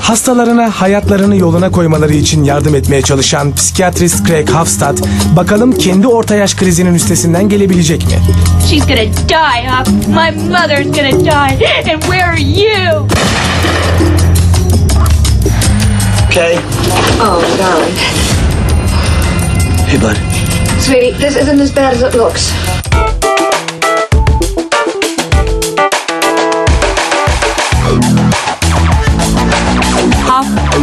Hastalarına hayatlarını yoluna koymaları için yardım etmeye çalışan psikiyatrist Craig Hofstad bakalım kendi orta yaş krizinin üstesinden gelebilecek mi? She's gonna die, Hop. My mother's gonna die. And where are you? Okay. Oh, darling. Hey, bud. Sweetie, this isn't as bad as it looks.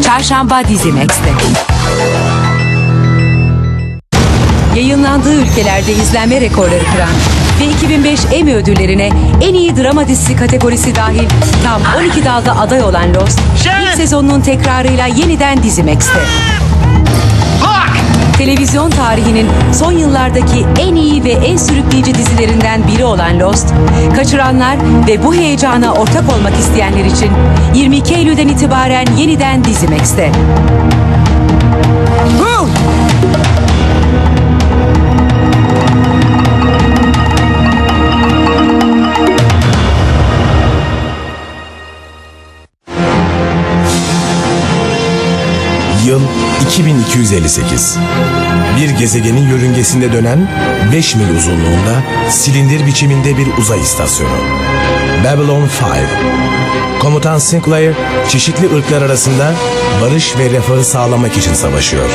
Çarşamba Dizi Max'te. Yayınlandığı ülkelerde izlenme rekorları kıran ve 2005 Emmy ödüllerine en iyi drama dizisi kategorisi dahil tam 12 dalda aday olan Lost, ilk sezonunun tekrarıyla yeniden Dizi Max'te. Televizyon tarihinin son yıllardaki en iyi ve en sürükleyici dizilerinden biri olan Lost, kaçıranlar ve bu heyecana ortak olmak isteyenler için 22 Eylül'den itibaren yeniden Dizi Max'te. 2258. Bir gezegenin yörüngesinde dönen 5 mil uzunluğunda silindir biçiminde bir uzay istasyonu. Babylon 5. Komutan Sinclair çeşitli ırklar arasında barış ve refahı sağlamak için savaşıyor.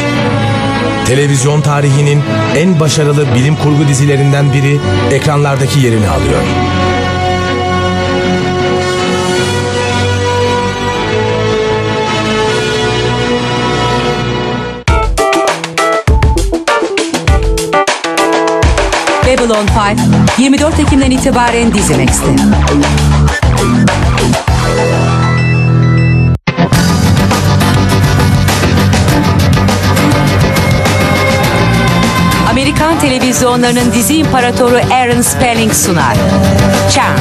Televizyon tarihinin en başarılı bilim kurgu dizilerinden biri ekranlardaki yerini alıyor. Babylon 5 24 Ekim'den itibaren Dizi Max'te. Amerikan televizyonlarının dizi imparatoru Aaron Spelling sunar. Charmed.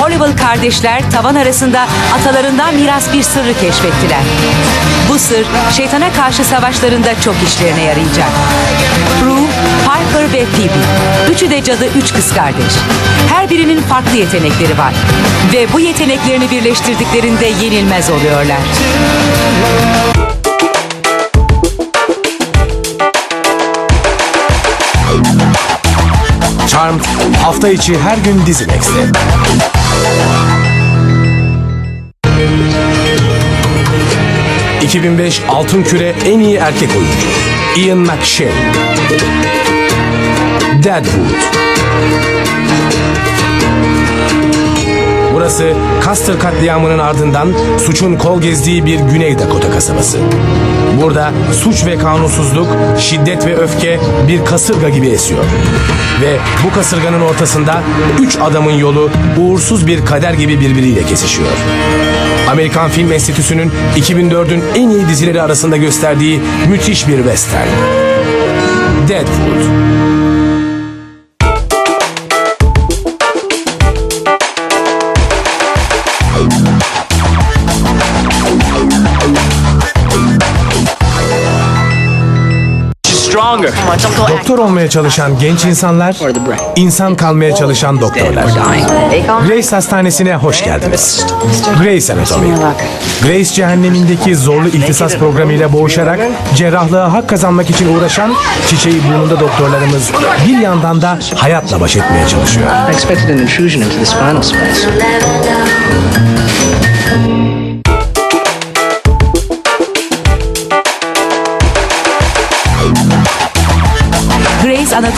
Hollywood kardeşler tavan arasında atalarından miras bir sırrı keşfettiler. Bu sır şeytana karşı savaşlarında çok işlerine yarayacak. Piper ve Phoebe. Üçü de cadı üç kız kardeş. Her birinin farklı yetenekleri var. Ve bu yeteneklerini birleştirdiklerinde yenilmez oluyorlar. Charmed hafta içi her gün Dizi Max'te. ...2005 Altın Küre en iyi erkek oyuncu... ...Ian McShane... Deadwood... Burası Custer katliamının ardından suçun kol gezdiği bir Güney Dakota kasabası. Burada suç ve kanunsuzluk, şiddet ve öfke bir kasırga gibi esiyor. Ve bu kasırganın ortasında üç adamın yolu uğursuz bir kader gibi birbiriyle kesişiyor. Amerikan Film Enstitüsü'nün 2004'ün en iyi dizileri arasında gösterdiği müthiş bir western. Deadwood. Doktor olmaya çalışan genç insanlar, insan kalmaya çalışan doktorlar. Grace Hastanesi'ne hoş geldiniz. Grace Anatomy. Grace cehennemindeki zorlu iltisas programıyla boğuşarak cerrahlığa hak kazanmak için uğraşan çiçeği burnunda doktorlarımız bir yandan da hayatla baş etmeye çalışıyor.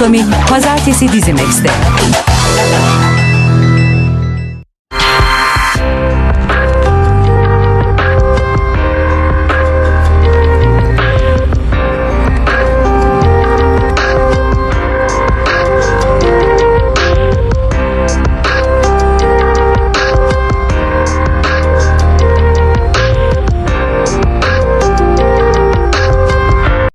Otomobil Pazartesi Dizimex'te.